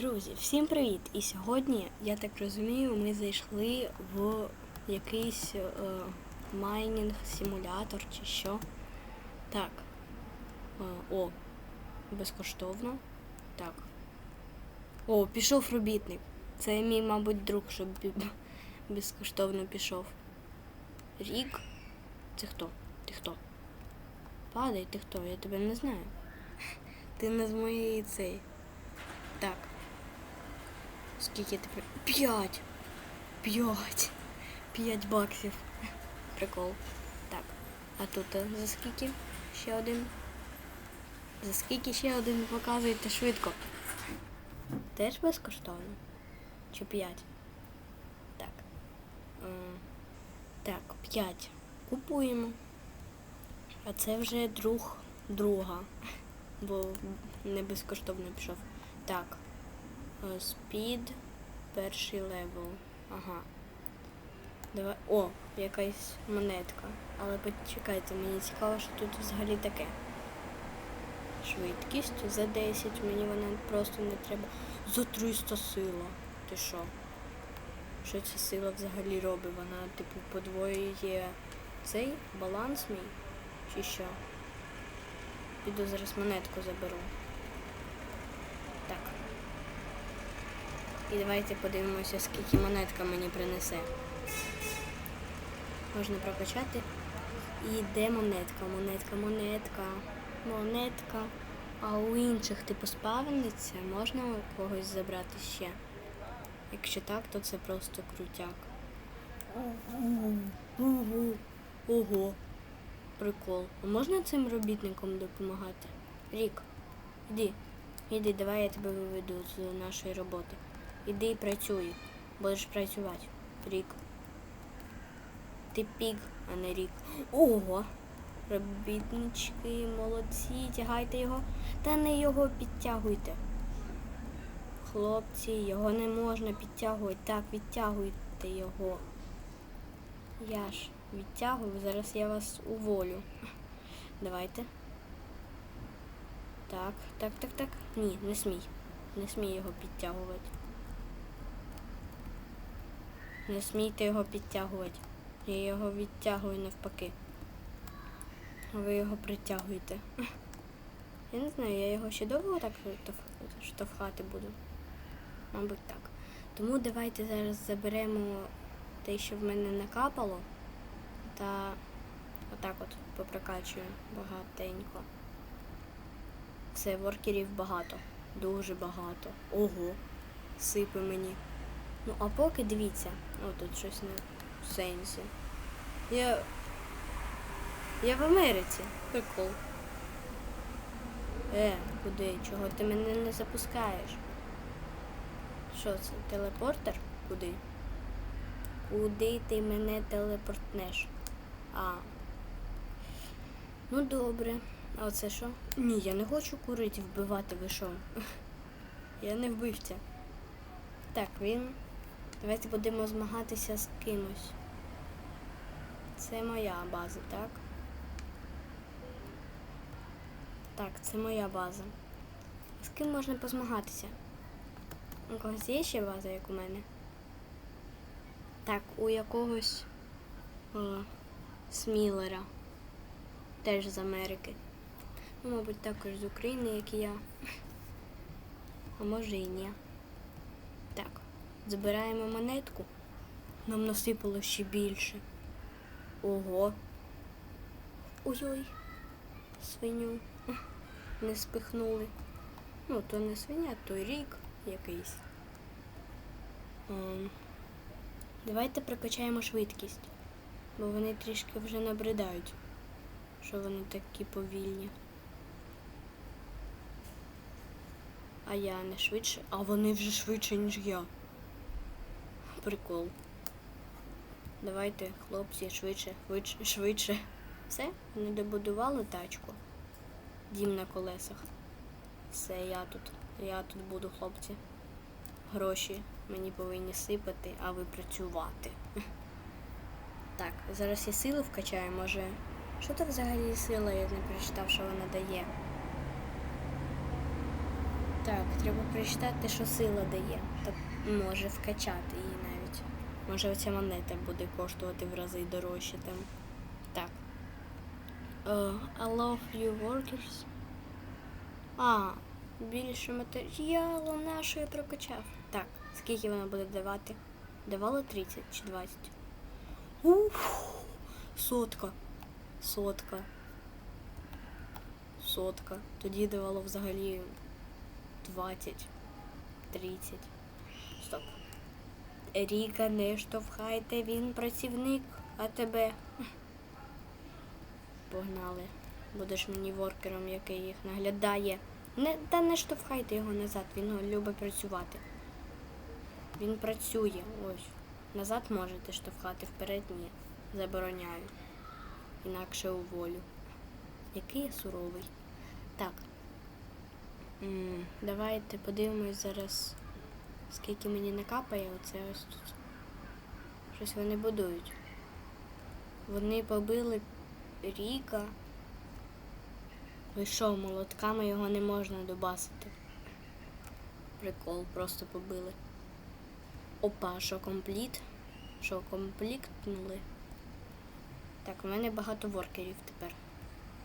Друзі, всім привіт! І сьогодні, я так розумію, ми зайшли в якийсь е, майнінг симулятор чи що. Так. Е, о, безкоштовно. Так. О, пішов робітник. Це мій, мабуть, друг, щоб безкоштовно пішов. Рік. Це хто? Ти хто? Падай, ти хто? Я тебе не знаю. Ти не з моєї цей. Так. Скільки тепер? П'ять! П'ять! П'ять баксів. Прикол. Так. А тут е, за скільки? Ще один. За скільки ще один показуєте швидко. Теж безкоштовно? Чи п'ять? Так. Так, п'ять. Купуємо. А це вже друг друга. Бо не безкоштовно пішов. Так. Е, Спід, перший левел. Ага. Давай. О, якась монетка. Але почекайте, мені цікаво, що тут взагалі таке. Швидкість за 10, мені вона просто не треба. За 300 сила. Ти що? Що ця сила взагалі робить? Вона, типу, подвоює цей баланс мій? Чи що? Піду зараз монетку заберу. Так. І давайте подивимося, скільки монетка мені принесе. Можна прокачати. І де монетка? Монетка, монетка, монетка. А у інших типу спавниться, можна когось забрати ще? Якщо так, то це просто крутяк. Ого. Прикол. А можна цим робітникам допомагати? Рік, іди. Іди, давай я тебе виведу з нашої роботи. Іди і працюй. Будеш працювати. Рік. Ти пік, а не рік. Ого! Робітнички, молодці, тягайте його. Та не його підтягуйте. Хлопці, його не можна підтягувати. Так, відтягуйте його. Я ж відтягую, зараз я вас уволю. Давайте. Так, так, так, так. Ні, не смій. Не смій його підтягувати. Не смійте його підтягувати. Я його відтягую навпаки. Ви його притягуєте. Я не знаю, я його ще довго так штовхати буду. Мабуть, так. Тому давайте зараз заберемо те, що в мене накапало, та отак от попрокачую багатенько. Все, воркерів багато. Дуже багато. Ого, сипе мені. Ну, а поки дивіться, о, тут щось не в сенсі. Я. Я в Америці. Прикол. Е, куди? Чого ти мене не запускаєш? Що це? Телепортер? Куди? Куди ти мене телепортнеш? А. Ну добре. А оце що? Ні, я не хочу курити, вбивати, ви що? Я не вбивця. Так, він. Давайте будемо змагатися з кимось. Це моя база, так? Так, це моя база. З ким можна позмагатися? У когось є ще база, як у мене? Так, у якогось о, Смілера. Теж з Америки. Ну, мабуть, також з України, як і я. А може і ні. Збираємо монетку. Нам насипало ще більше. Ого. Ой-ой. Свиню. Не спихнули. Ну, то не свиня, то рік якийсь. Ем, Давайте прокачаємо швидкість, бо вони трішки вже набридають, що вони такі повільні. А я не швидше, а вони вже швидше, ніж я. Прикол. Давайте, хлопці, швидше, швидше, швидше. Все, вони добудували тачку. Дім на колесах. Все, я тут. Я тут буду, хлопці. Гроші мені повинні сипати, а ви працювати. Так, зараз я силу вкачаю, може. Що це взагалі сила, я не прочитав, що вона дає. Так, треба прочитати, що сила дає. Та може вкачати її. Може оця монета буде коштувати в рази дорожче там. Так. Uh, I love you workers. А, більше матеріалу нашої прокачав. Так, скільки вона буде давати? Давала 30 чи 20? Уф, сотка. Сотка. Сотка. Тоді давало взагалі 20. 30. Ріка, не штовхайте, він працівник, а тебе. Погнали. Будеш мені воркером, який їх наглядає. Не, та не штовхайте його назад, він любить працювати. Він працює, ось. Назад можете штовхати, вперед ні. Забороняю. Інакше уволю. Який я суровий. Так. Давайте подивимось зараз, скільки мені накапає оце ось тут. Щось вони будують. Вони побили Ріка. Ви що, молотками його не можна добасити. Прикол, просто побили. Опа, що компліт? Що компліктнули? Так, у мене багато воркерів тепер.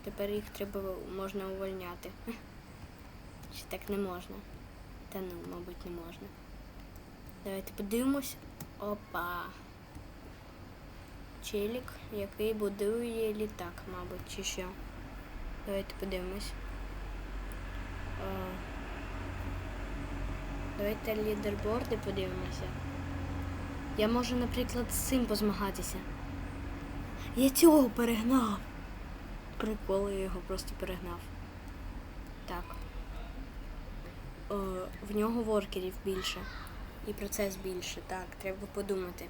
Тепер їх треба можна увольняти. Чи так не можна? Та ну, мабуть, не можна. Давайте подивимось. Опа. Челік, який будує літак, мабуть, чи що. Давайте подивимось. О. Давайте лідерборди подивимося. Я можу, наприклад, з цим позмагатися. Я цього перегнав. Прикол, я його просто перегнав. Так. О, в нього воркерів більше. І процес більше. Так, треба подумати.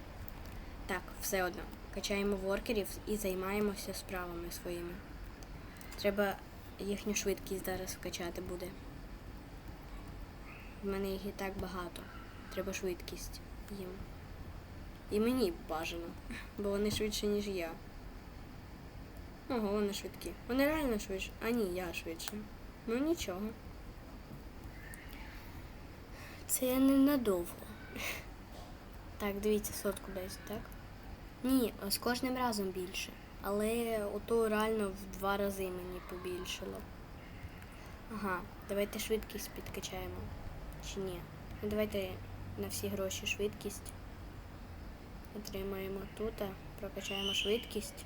Так, все одно. Качаємо воркерів і займаємося справами своїми. Треба їхню швидкість зараз вкачати буде. В мене їх і так багато. Треба швидкість їм. І мені бажано, бо вони швидше, ніж я. Ого, вони швидкі. Вони реально швидше. А ні, я швидше. Ну нічого. Це я ненадовго. Так, дивіться, сотку десь, так? Ні, з кожним разом більше. Але ото реально в два рази мені побільшило. Ага, давайте швидкість підкачаємо. Чи ні? Ну давайте на всі гроші швидкість. Отримаємо тут, прокачаємо швидкість.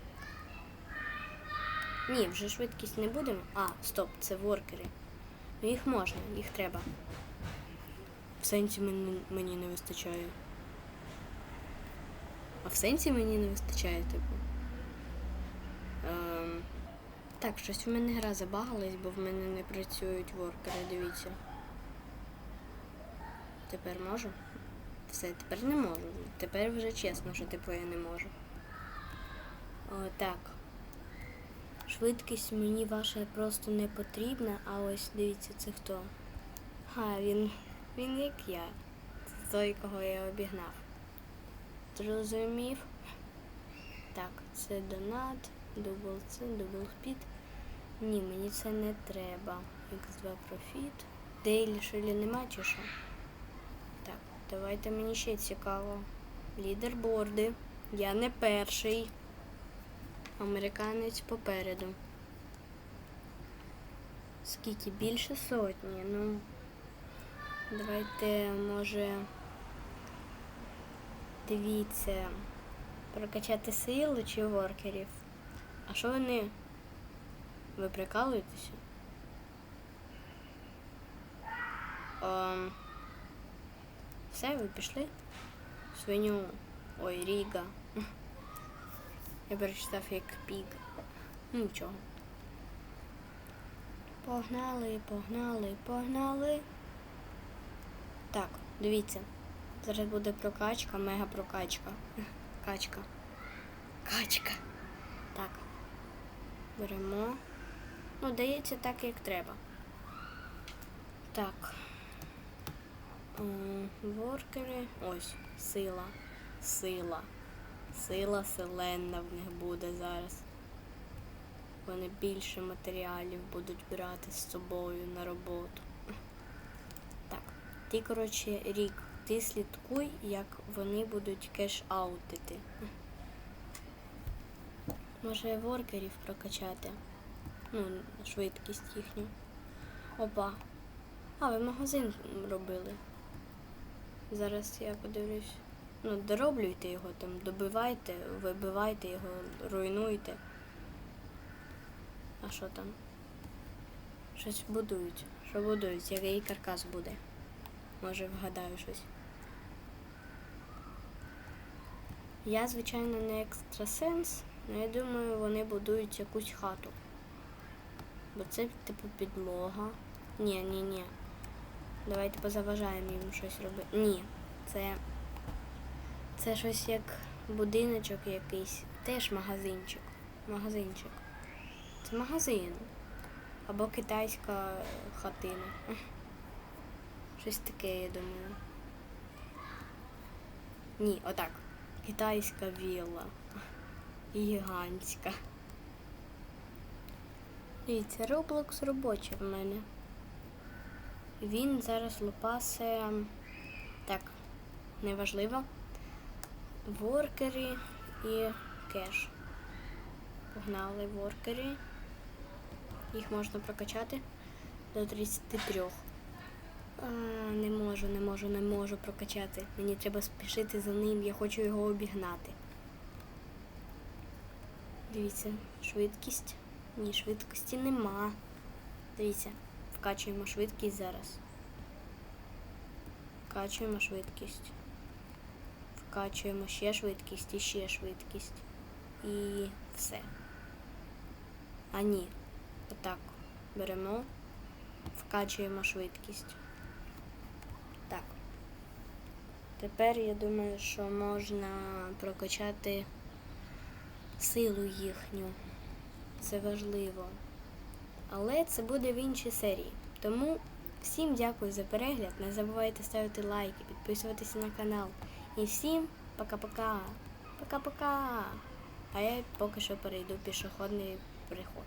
Ні, вже швидкість не будемо. А, стоп, це воркери. Ну їх можна, їх треба. В сенсі мені, мені не вистачає. А в сенсі мені не вистачає, типу. Ем, так, щось в мене гра забагалась, бо в мене не працюють воркери, дивіться. Тепер можу? Все, тепер не можу. Тепер вже чесно, що типу я не можу. О, так. Швидкість мені ваша просто не потрібна, а ось дивіться, це хто. А, він. Він як я. Той, кого я обігнав. Зрозумів? Так, це донат, дубл це, дубл спід. Ні, мені це не треба. X2 профіт. Дейлі шилі нема чи що? Так, давайте мені ще цікаво. Лідерборди. Я не перший. Американець попереду. Скільки? Більше сотні. Ну. Давайте, може. Дивіться. Прокачати силу чи воркерів. А що вони? Ви прикалуєтеся? Ем... Все, ви пішли? Свиню. Ой, Ріга. Я перечитав як пік. Ну, Нічого. Погнали, погнали, погнали. Так, дивіться. Зараз буде прокачка, мега прокачка. Качка. Качка. Так. Беремо. Ну, дається так, як треба. Так. Воркери. Ось. Сила. Сила. Сила селенна в них буде зараз. Вони більше матеріалів будуть брати з собою на роботу. Ти, коротше, рік, ти слідкуй, як вони будуть кеш-аутити. Може воркерів прокачати. Ну, швидкість їхню. Опа. А, ви магазин робили. Зараз я подивлюсь. Ну, дороблюйте його там, добивайте, вибивайте його, руйнуйте. А що там? Щось будують. Що будують? Який каркас буде? Може вгадаю щось. Я, звичайно, не екстрасенс, але я думаю, вони будують якусь хату. Бо це, типу, підлога. Ні, ні, ні. Давайте позаважаємо їм щось робити. Ні, це. Це щось як будиночок якийсь. Теж магазинчик. Магазинчик. Це магазин. Або китайська хатина. Щось таке, я думаю. Ні, отак. Китайська вілла. Гігантська. Дивіться, Roblox робочий в мене. Він зараз лопасе. Так, неважливо. Воркери і кеш. Погнали воркери. Їх можна прокачати до 33. Не можу, не можу, не можу прокачати. Мені треба спішити за ним, я хочу його обігнати. Дивіться, швидкість. Ні, швидкості нема. Дивіться, вкачуємо швидкість зараз. Вкачуємо швидкість. Вкачуємо ще швидкість і ще швидкість. І все. А ні. Отак. Беремо, вкачуємо швидкість. Так. Тепер я думаю, що можна прокачати силу їхню. Це важливо. Але це буде в іншій серії. Тому всім дякую за перегляд. Не забувайте ставити лайки, підписуватися на канал. І всім пока-пока. Пока-пока. А я поки що перейду пішохідний переход.